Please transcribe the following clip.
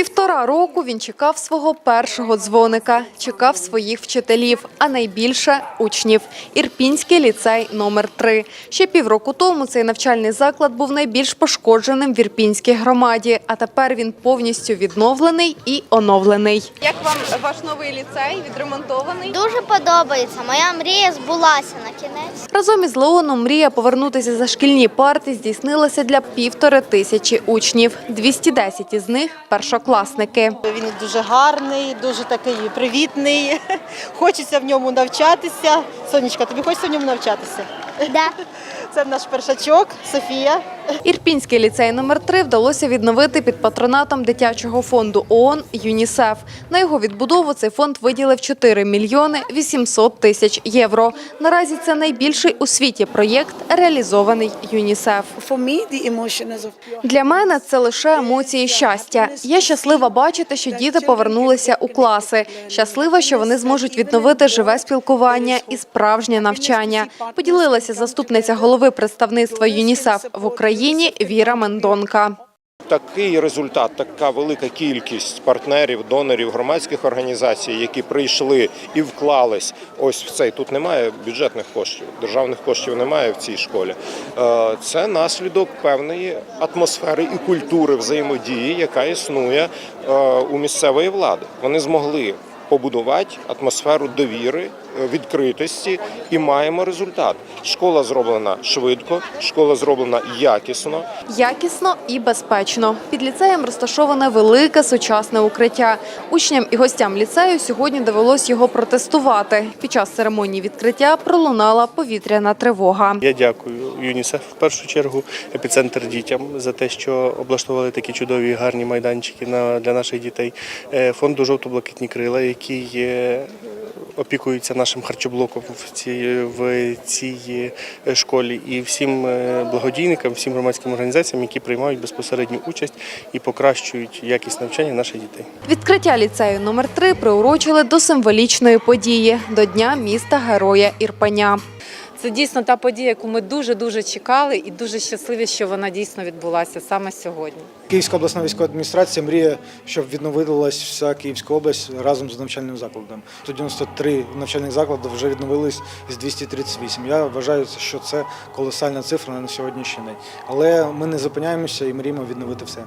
півтора. Півтора року він чекав свого першого дзвоника, чекав своїх вчителів, а найбільше учнів. Ірпінський ліцей номер 3 Ще півроку тому цей навчальний заклад був найбільш пошкодженим в Ірпінській громаді, а тепер він повністю відновлений і оновлений. Як вам ваш новий ліцей відремонтований? Дуже подобається. Моя мрія збулася на кінець. Разом із Леоном мрія повернутися за шкільні парти здійснилася для півтори тисячі учнів. 210 із них – першокласники. Він дуже гарний, дуже такий привітний. Хочеться в ньому навчатися. Сонечка, тобі хочеться в ньому навчатися? Да. Це наш першачок Софія. Ірпінський ліцей номер 3 вдалося відновити під патронатом дитячого фонду ООН «ЮНІСЕФ». На його відбудову цей фонд виділив 4 мільйони 800 тисяч євро. Наразі це найбільший у світі проєкт, реалізований ЮНІСЕФ. Для мене це лише емоції щастя. Я щаслива бачити, що діти повернулися у класи. Щаслива, що вони зможуть відновити живе спілкування і справжнє навчання. Поділилася заступниця голови представництва ЮНІСЕФ в Україні Віра Мендонка. Такий результат, така велика кількість партнерів, донорів, громадських організацій, які прийшли і вклались ось в цей. Тут немає бюджетних коштів, державних коштів немає в цій школі. Е, Це наслідок певної атмосфери і культури взаємодії, яка існує е, у місцевої влади. Вони змогли побудувати атмосферу довіри, е, відкритості і маємо результат. Школа зроблена швидко, школа зроблена якісно. Якісно і безпечно. Під ліцеєм розташоване велике сучасне укриття. Учням і гостям ліцею сьогодні довелось його протестувати. Під час церемонії відкриття пролунала повітряна тривога. Я дякую ЮНІСЕФ в першу чергу, епіцентр дітям за те, що облаштували такі чудові гарні майданчики для наших дітей. Е, Фонду жовто-блакитні крила, який е, опікується нашим харчоблоком в цій в цій е, школі, і всім е, благодійникам, всім громадським організаціям, які приймають безпосередню участь і покращують якість навчання наших дітей. Відкриття ліцею номер 3 приурочили до символічної події до Дня міста Героя Ірпеня. Це дійсно та подія, яку ми дуже дуже чекали, і дуже щасливі, що вона дійсно відбулася саме сьогодні. Київська обласна військова адміністрація мріє, щоб відновилась вся Київська область разом з навчальним закладом. 193 навчальних заклади вже відновились з 238. Я вважаю, що це колосальна цифра на сьогоднішній день. Але ми не зупиняємося і мріємо відновити все.